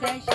Bangladesh.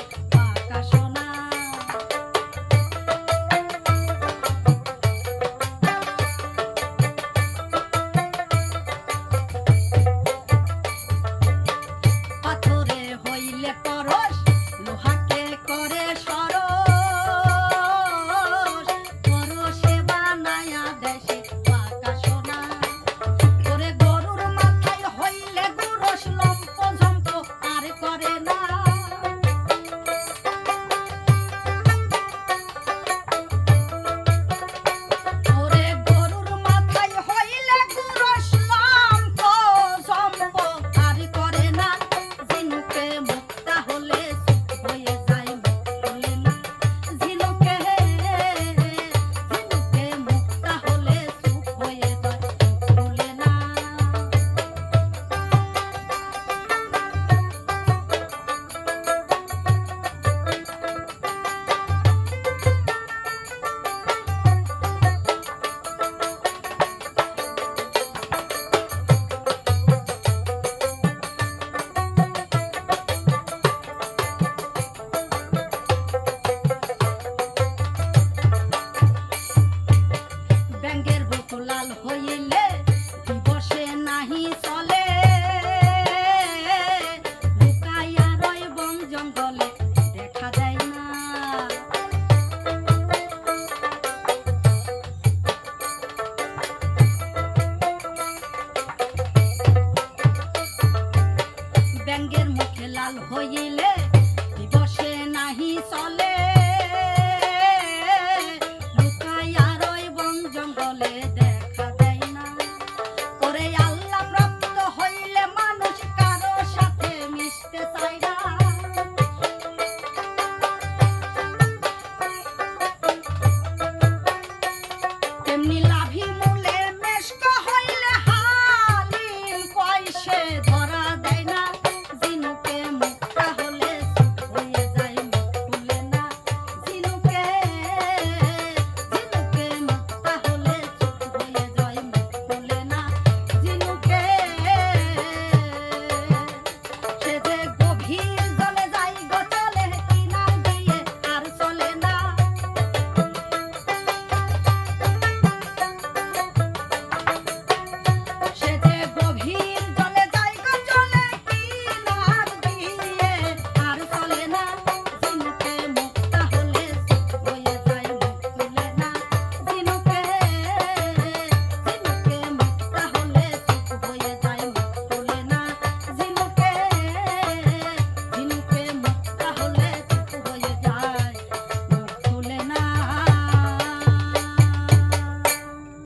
সকাল হইলে দিবসে নাহি চলে। লুকাইয়া জঙ্গলে ব্যাঙ্গের মুখে লাল হইলে দিবসে নাহি চলে।